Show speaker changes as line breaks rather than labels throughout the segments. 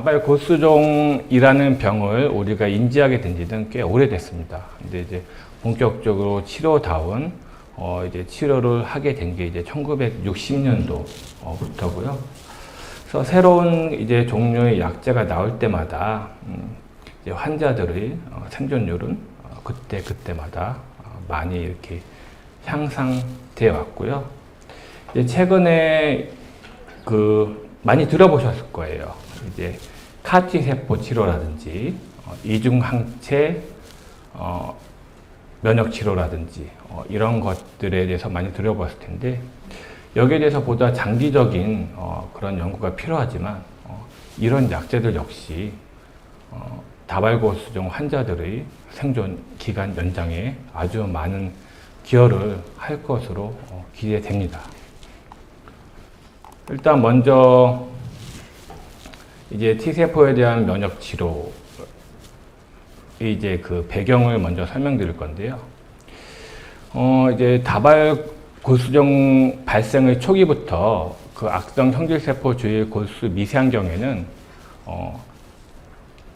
다발 고수종이라는 병을 우리가 인지하게 된 지는 꽤 오래됐습니다. 근데 이제 본격적으로 치료다운 어 이제 치료를 하게 된 게 이제 1960년도부터고요. 그래서 새로운 이제 종류의 약제가 나올 때마다 음 이제 환자들의 어 생존율은 어 그때 그때마다 어 많이 이렇게 향상되어 왔고요. 이제 최근에 그 많이 들어보셨을 거예요. 이제 카티 세포 치료라든지 어, 이중항체 어, 면역 치료라든지 어, 이런 것들에 대해서 많이 들어봤을 텐데 여기에 대해서 보다 장기적인 어, 그런 연구가 필요하지만 어, 이런 약제들 역시 어, 다발고수종 환자들의 생존 기간 연장에 아주 많은 기여를 할 것으로 어, 기대됩니다. 일단 먼저 이제 T세포에 대한 면역 치료 이제 그 배경을 먼저 설명드릴 건데요. 어, 이제 다발 골수종 발생의 초기부터 그 악성 형질세포 주의 골수 미세환경에는 어,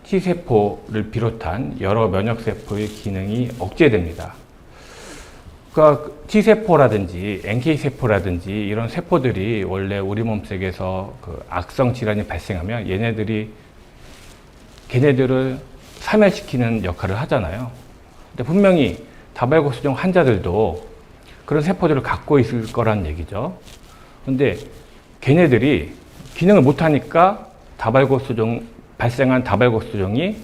T세포를 비롯한 여러 면역세포의 기능이 억제됩니다. 그러니까 T세포라든지 NK세포라든지 이런 세포들이 원래 우리 몸속에서 그 악성 질환이 발생하면 얘네들이 걔네들을 사멸시키는 역할을 하잖아요. 근데 분명히 다발고수종 환자들도 그런 세포들을 갖고 있을 거란 얘기죠. 근데 걔네들이 기능을 못하니까 다발고수종 발생한 다발고수종이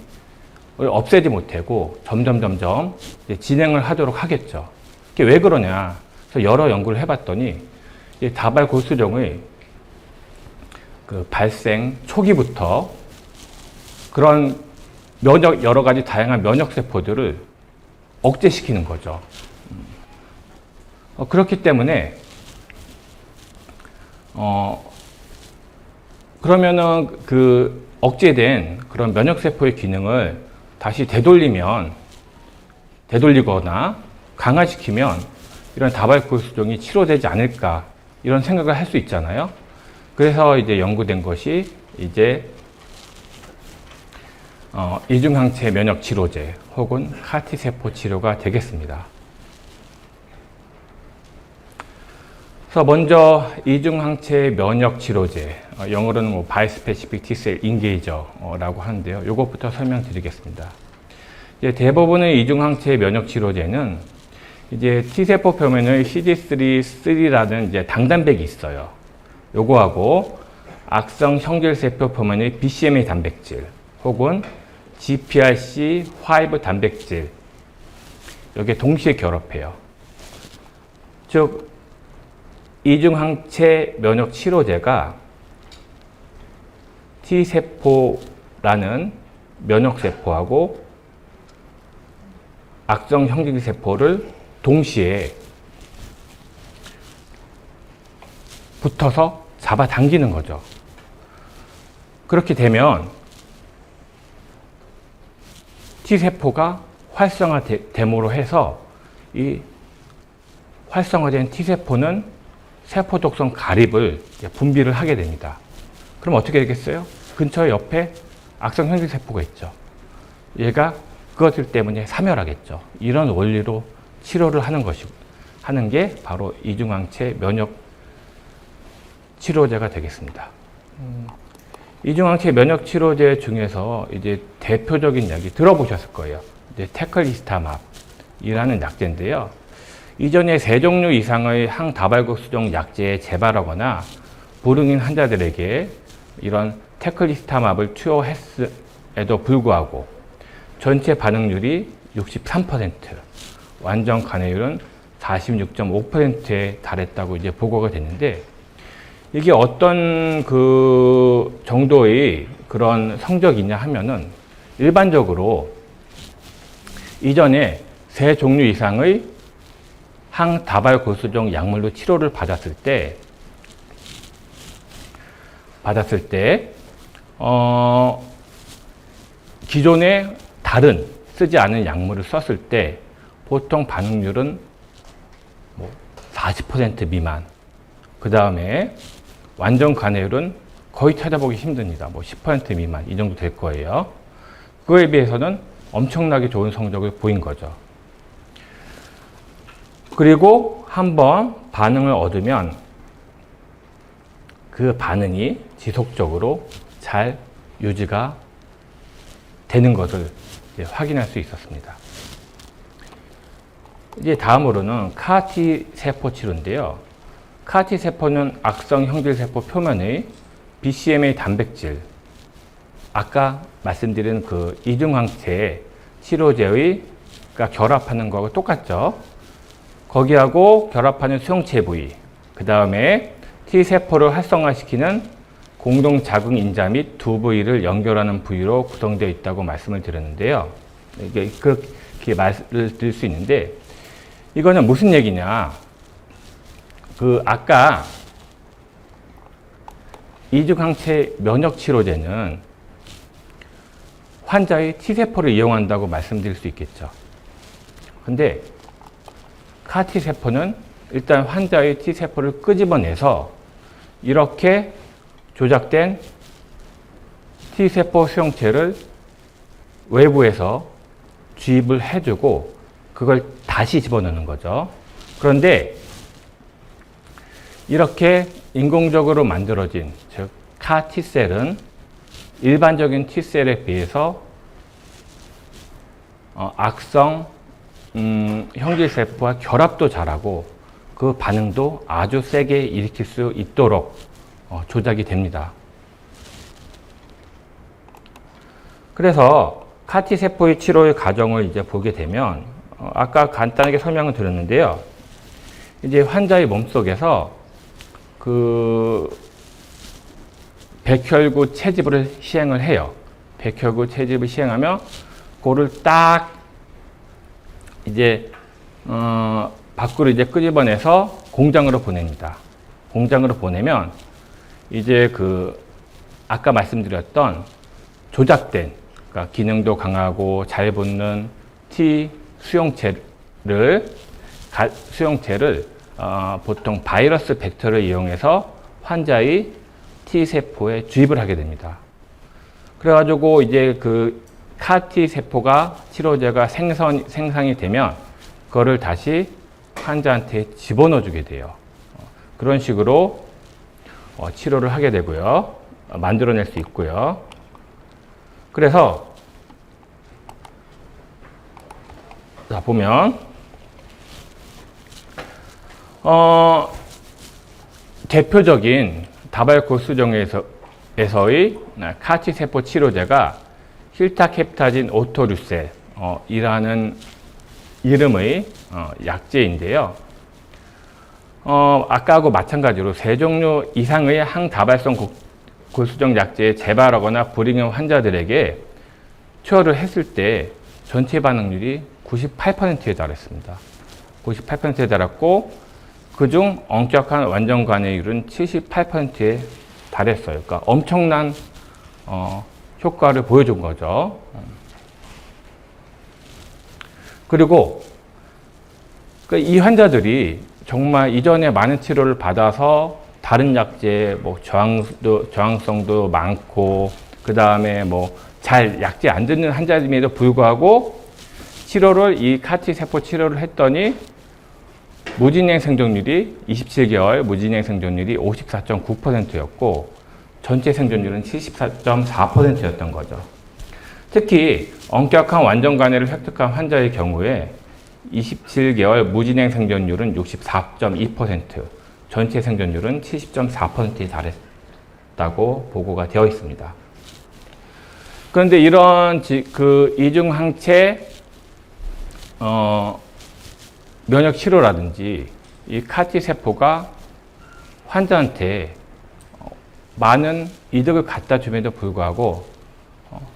없애지 못하고 점점 점점 진행을 하도록 하겠죠. 이게 왜 그러냐? 여러 연구를 해봤더니 이 다발 골수종의 그 발생 초기부터 그런 면역 여러 가지 다양한 면역 세포들을 억제시키는 거죠. 어, 그렇기 때문에 어 그러면은 그 억제된 그런 면역 세포의 기능을 다시 되돌리면 되돌리거나 강화시키면 이런 다발골수종이 치료되지 않을까 이런 생각을 할 수 있잖아요. 그래서 이제 연구된 것이 이제 어, 이중항체 면역 치료제 혹은 카티 세포 치료가 되겠습니다. 그래서 먼저 이중항체 면역 치료제 어, 영어로는 뭐 바이스페시픽 T셀 인게이저라고 하는데요. 이것부터 설명드리겠습니다. 이제 대부분의 이중항체 면역 치료제는 이제 T세포 표면의 CD3-3라는 이제 당단백이 있어요. 요거하고 악성 형질세포 표면의 BCMA 단백질 혹은 GPRC5 단백질 여기에 동시에 결합해요. 즉 이중항체 면역 치료제가 T세포라는 면역세포하고 악성 형질세포를 동시에 붙어서 잡아당기는 거죠. 그렇게 되면 T세포가 활성화됨으로 해서 이 활성화된 T세포는 세포 독성 가립을 분비를 하게 됩니다. 그럼 어떻게 되겠어요? 근처 옆에 악성 형질 세포가 있죠. 얘가 그것들 때문에 사멸하겠죠. 이런 원리로 치료를 하는 것이 하는 게 바로 이중항체 면역 치료제가 되겠습니다. 음, 이중항체 면역 치료제 중에서 이제 대표적인 약이 들어보셨을 거예요. 이제 테클리스타맙이라는 약제인데요. 이전에 세 종류 이상의 항다발국수종 약제에 재발하거나 불응인 환자들에게 이런 테클리스타맙을 투여했음에도 불구하고 전체 반응률이 63%, 완전 간회율은 46.5%에 달했다고 이제 보고가 됐는데 이게 어떤 그 정도의 그런 성적이냐 하면은 일반적으로 이전에 세 종류 이상의 항다발 골수종 약물로 치료를 받았을 때 받았을 때 어, 기존의 다른 쓰지 않은 약물을 썼을 때 보통 반응률은 뭐 40% 미만. 그 다음에 완전 간회율은 거의 찾아보기 힘듭니다. 뭐 10% 미만 이 정도 될 거예요. 그거에 비해서는 엄청나게 좋은 성적을 보인 거죠. 그리고 한번 반응을 얻으면 그 반응이 지속적으로 잘 유지가 되는 것을 확인할 수 있었습니다. 이제 다음으로는 카티 세포 치료인데요. 카티 세포는 악성 형질 세포 표면의 BCMA 단백질, 아까 말씀드린 그 이중항체 치료제의 가 결합하는 거하고 똑같죠. 거기하고 결합하는 수용체 부위, 그 다음에 T 세포를 활성화시키는 공동 자궁 인자 및 두 부위를 연결하는 부위로 구성되어 있다고 말씀을 드렸는데요. 이게 그렇게 말을 드릴 수 있는데 이거는 무슨 얘기냐? 그 아까 이중항체 면역 치료제는 환자의 T세포를 이용한다고 말씀드릴 수 있겠죠. 근데 카티 세포는 일단 환자의 T세포를 끄집어내서 이렇게 조작된 T세포 수용체를 외부에서 주입을 해주고 그걸 다시 집어넣는 거죠. 그런데 이렇게 인공적으로 만들어진 즉 카티셀은 일반적인 T셀에 비해서 어, 악성 음, 형질세포와 결합도 잘하고 그 반응도 아주 세게 일으킬 수 있도록 어, 조작이 됩니다. 그래서 카티 세포의 치료의 과정을 이제 보게 되면 어, 아까 간단하게 설명을 드렸는데요. 이제 환자의 몸속에서 그 백혈구 채집을 시행을 해요. 백혈구 채집을 시행하며 그를 딱 이제 어 밖으로 이제 끄집어내서 공장으로 보냅니다. 공장으로 보내면 이제 그 아까 말씀드렸던 조작된 그러니까 기능도 강하고 잘 붙는 T 수용체를 가, 수용체를 어, 보통 바이러스 벡터를 이용해서 환자의 T 세포에 주입을 하게 됩니다. 그래가지고 이제 그 카티 세포가 치료제가 생선, 생산이 되면 그거를 다시 환자한테 집어넣어 주게 돼요. 어, 그런 식으로 어, 치료를 하게 되고요. 어, 만들어낼 수 있고요. 그래서 자 보면 어, 대표적인 다발코 수정에서의 카치 세포 치료제가 힐타캡타진 오토류셀 어, 이라는 이름의 어, 약제인데요. 어, 아까하고 마찬가지로 세 종류 이상의 항다발성 고수정 약제에 재발하거나 불임형 환자들에게 투여를 했을 때 전체 반응률이 98%에 달했습니다. 98%에 달했고 그중 엄격한 완전 관해율은 78%에 달했어요. 그러니까 엄청난 어, 효과를 보여준 거죠. 그리고 그이 환자들이 정말 이전에 많은 치료를 받아서 다른 약제 뭐 저항도 저항성도 많고 그 다음에 뭐 잘 약제 안 듣는 환자임에도 불구하고 치료를 이 카티 세포 치료를 했더니 무진행 생존율이 27개월 무진행 생존율이 54.9%였고 전체 생존율은 74.4%였던 거죠. 특히 엄격한 완전 간해를 획득한 환자의 경우에 27개월 무진행 생존율은 64.2%, 전체 생존율은 70.4%에 달했다고 보고가 되어 있습니다. 그런데 이런 그 이중 항체 어, 면역 치료라든지 이 카티 세포가 환자한테 어, 많은 이득을 갖다 줌에도 불구하고 어,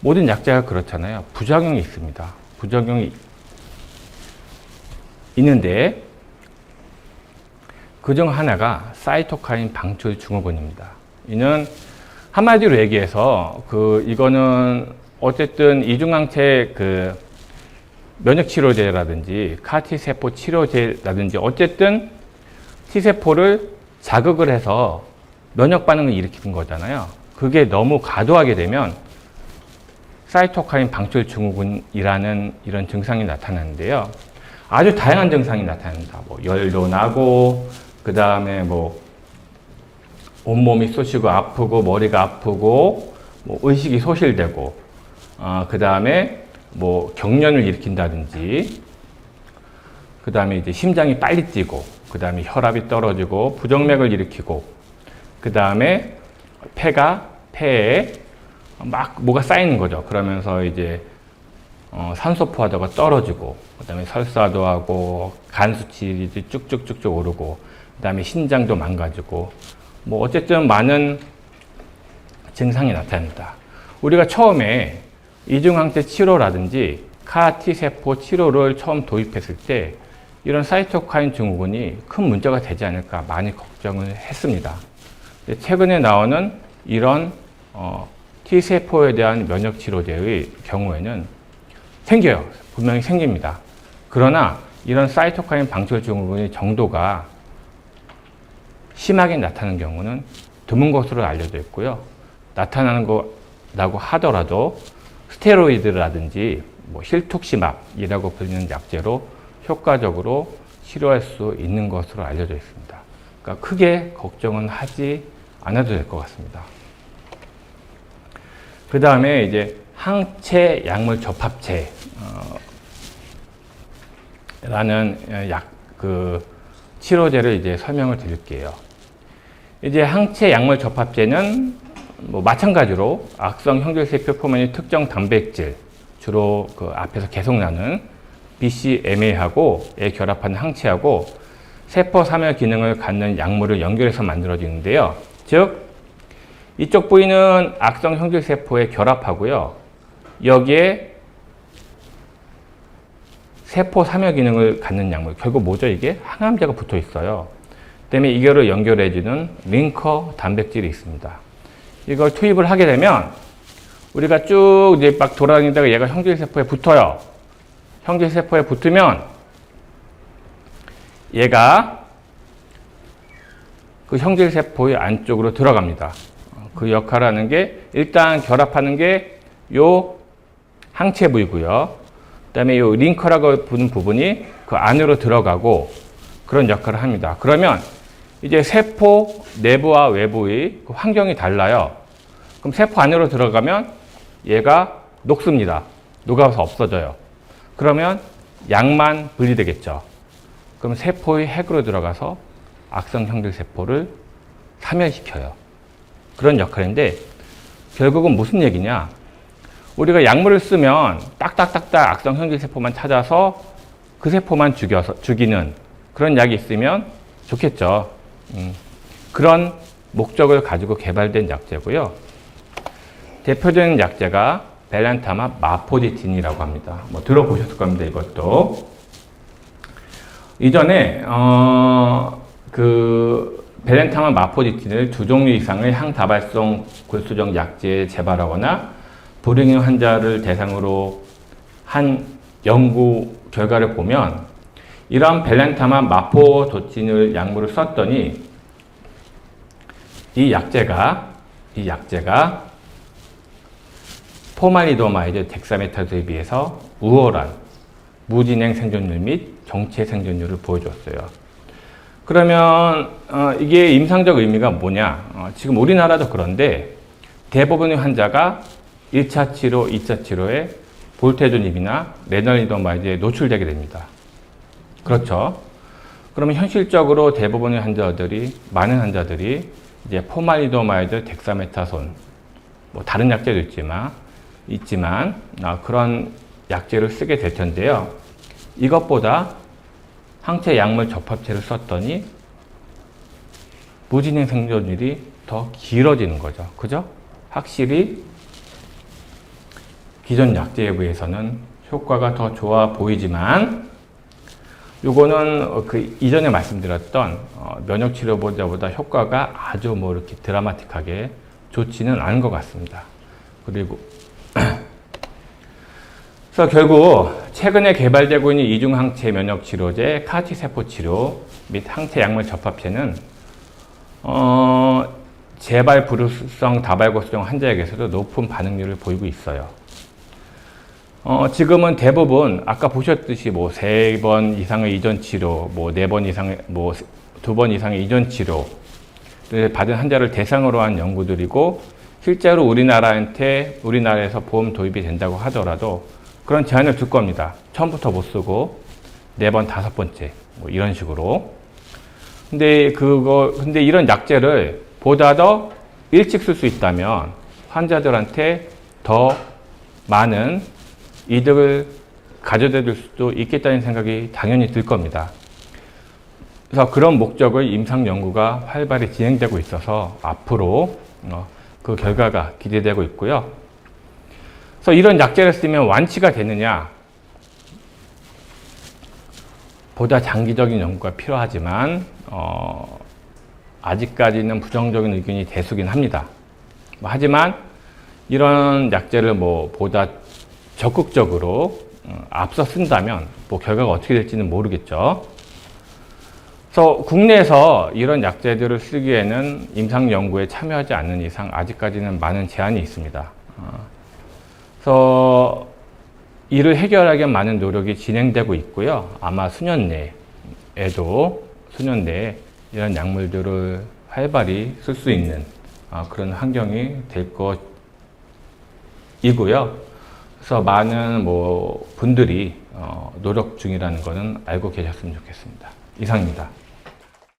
모든 약제가 그렇잖아요. 부작용이 있습니다. 부작용이 있는데 그 중 하나가 사이토카인 방출 증후군입니다. 이는 한마디로 얘기해서 그 이거는 어쨌든 이중항체 그 면역 치료제라든지 카티 세포 치료제라든지 어쨌든 T 세포를 자극을 해서 면역 반응을 일으키는 거잖아요. 그게 너무 과도하게 되면 사이토카인 방출 증후군이라는 이런 증상이 나타나는데요. 아주 다양한 증상이 나타납니다. 뭐 열도 나고 그 다음에 뭐 온몸이 쑤시고 아프고 머리가 아프고 뭐 의식이 소실되고 어, 그 다음에 뭐 경련을 일으킨다든지 그 다음에 이제 심장이 빨리 뛰고 그 다음에 혈압이 떨어지고 부정맥을 일으키고 그 다음에 폐가 폐에 막 뭐가 쌓이는 거죠. 그러면서 이제 어, 산소 포화도가 떨어지고 그다음에 설사도 하고 간 수치 쭉쭉쭉쭉 오르고 그다음에 신장도 망가지고 뭐 어쨌든 많은 증상이 나타납니다. 우리가 처음에 이중항체 치료라든지 카티 세포 치료를 처음 도입했을 때 이런 사이토카인 증후군이 큰 문제가 되지 않을까 많이 걱정을 했습니다. 최근에 나오는 이런 어, T 세포에 대한 면역 치료제의 경우에는 생겨요. 분명히 생깁니다. 그러나 이런 사이토카인 방출 증후군의 정도가 심하게 나타나는 경우는 드문 것으로 알려져 있고요. 나타나는 거라고 하더라도 스테로이드라든지 뭐 힐툭시맙이라고 불리는 약제로 효과적으로 치료할 수 있는 것으로 알려져 있습니다. 그러니까 크게 걱정은 하지 않아도 될 것 같습니다. 그 다음에 이제 항체 약물 접합체 어, 라는 약 그 치료제를 이제 설명을 드릴게요. 이제 항체 약물 접합제는 뭐 마찬가지로 악성 형질세포 표면의 특정 단백질 주로 그 앞에서 계속 나는 BCMA하고 에 결합한 항체하고 세포 사멸 기능을 갖는 약물을 연결해서 만들어지는데요. 즉 이쪽 부위는 악성 형질 세포에 결합하고요. 여기에 세포 사멸 기능을 갖는 약물. 결국 뭐죠, 이게? 항암제가 붙어 있어요. 때문에 이거를 연결해주는 링커 단백질이 있습니다. 이걸 투입을 하게 되면 우리가 쭉 이제 막 돌아다니다가 얘가 형질세포에 붙어요. 형질세포에 붙으면 얘가 그 형질세포의 안쪽으로 들어갑니다. 그 역할을 하는 게 일단 결합하는 게 요 항체 부위고요. 그다음에 요 링커라고 부는 부분이 그 안으로 들어가고 그런 역할을 합니다. 그러면 이제 세포 내부와 외부의 그 환경이 달라요. 그럼 세포 안으로 들어가면 얘가 녹습니다. 녹아서 없어져요. 그러면 양만 분리되겠죠. 그럼 세포의 핵으로 들어가서 악성 형질 세포를 사멸시켜요. 그런 역할인데 결국은 무슨 얘기냐? 우리가 약물을 쓰면 딱딱딱딱 악성 형질 세포만 찾아서 그 세포만 죽여서 죽이는 그런 약이 있으면 좋겠죠. 음, 그런 목적을 가지고 개발된 약제고요. 대표적인 약제가 벨란타마 마포지틴이라고 합니다. 뭐 들어보셨을 겁니다. 이것도 이전에 어, 그 벨렌타마 마포지틴을 두 종류 이상의 항다발성 골수적 약제에 재발하거나 불행의 환자를 대상으로 한 연구 결과를 보면 이러한 벨렌타마 마포도틴을 약물을 썼더니 이 약제가 이 약제가 포말리도마이드 덱사메타조에 비해서 우월한 무진행 생존율 및 정체 생존율을 보여줬어요. 그러면 어, 이게 임상적 의미가 뭐냐? 어, 지금 우리나라도 그런데 대부분의 환자가 1차 치료, 2차 치료에 볼테존입이나 레널리도마이드에 노출되게 됩니다. 그렇죠? 그러면 현실적으로 대부분의 환자들이 많은 환자들이 이제 포말리도마이드, 덱사메타손 뭐 다른 약제도 있지만 있지만 아, 그런 약제를 쓰게 될 텐데요. 이것보다 항체 약물 접합체를 썼더니 무진행 생존율이 더 길어지는 거죠. 그죠? 확실히 기존 약제에 비해서는 효과가 더 좋아 보이지만 요거는 그 이전에 말씀드렸던 어, 면역 치료보다보다 효과가 아주 뭐 이렇게 드라마틱하게 좋지는 않은 것 같습니다. 그리고 그래서 결국 최근에 개발되고 있는 이중항체 면역 치료제 카티 세포 치료 및 항체 약물 접합체는 어, 재발 불우성 다발고수종 환자에게서도 높은 반응률을 보이고 있어요. 어, 지금은 대부분 아까 보셨듯이 뭐 세 번 이상의 이전 치료, 뭐 네 번 이상의 뭐 두 번 이상의 이전 치료 를 받은 환자를 대상으로 한 연구들이고 실제로 우리나라한테 우리나라에서 보험 도입이 된다고 하더라도 그런 제한을 둘 겁니다. 처음부터 못 쓰고 네 번 다섯 번째 뭐 이런 식으로. 근데 그거 근데 이런 약제를 보다 더 일찍 쓸 수 있다면 환자들한테 더 많은 이득을 가져다 줄 수도 있겠다는 생각이 당연히 들 겁니다. 그래서 그런 목적의 임상 연구가 활발히 진행되고 있어서 앞으로 어, 그 결과가 기대되고 있고요. 그래서 이런 약제를 쓰면 완치가 되느냐? 보다 장기적인 연구가 필요하지만 어, 아직까지는 부정적인 의견이 대수긴 합니다. 뭐 하지만 이런 약제를 뭐 보다 적극적으로 어, 앞서 쓴다면 뭐 결과가 어떻게 될지는 모르겠죠. 그래서 국내에서 이런 약제들을 쓰기에는 임상 연구에 참여하지 않는 이상 아직까지는 많은 제한이 있습니다. 어, 그래서 이를 해결하기 위한 많은 노력이 진행되고 있고요. 아마 수년 내에도 수년 내에 이런 약물들을 활발히 쓸 수 있는 아, 그런 환경이 될 것이고요. 그래서 많은 뭐 분들이 어, 노력 중이라는 것은 알고 계셨으면 좋겠습니다. 이상입니다.